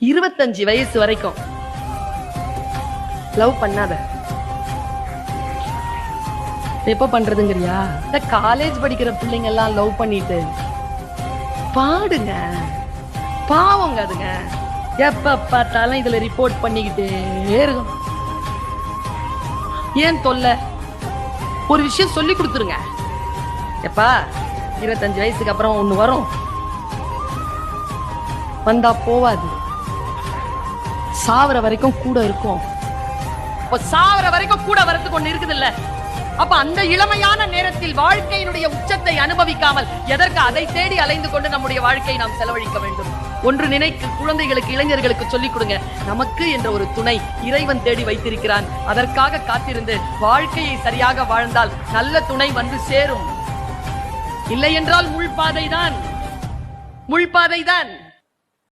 இருபத்தஞ்சு வயசு வரைக்கும். லவ் பண்ணாத. எப்ப பண்றதுங்கறியா? இந்த காலேஜ் படிக்கிற பிள்ளைங்க எல்லாம் லவ் பண்ணிட்டு பாடுங்க. பாவங்க அதுங்க. எப்ப பார்த்தாலும் இதுல ரிப்போர்ட் பண்ணிக்கிட்டே இருக்கும். ஏன் தொல்லை? ஒரு விஷயம் சொல்லி கொடுத்துருங்க. எப்பா இருபத்தஞ்சு வயசுக்கு அப்புறம் ஒண்ணு வரும். வந்தா போவாது. சாவர வரைக்கும் கூட இருக்கும். அப்ப சாவர வரைக்கும் கூட வரத்துக்கு ஒண்ணு இருக்குது இல்ல அப்ப அந்த இளமையான நேரத்தில் வாழ்க்கையினுடைய உச்சத்தை அனுபவிக்காமல் எதற்கு அதை தேடி அலைந்து கொண்டு நம்முடைய வாழ்க்கையை நாம் செலவழிக்க வேண்டும்? ஒன்று நினைக்கு குழந்தைகளுக்கு இளைஞர்களுக்கு சொல்லிக் கொடுங்க. நமக்கு என்ற ஒரு துணை இறைவன் தேடி வைத்திருக்கிறான். அதற்காக காத்திருந்து வாழ்க்கையை சரியாக வாழ்ந்தால் நல்ல துணை வந்து சேரும். இல்லை என்றால் முள்பாதைதான் முள்பாதைதான்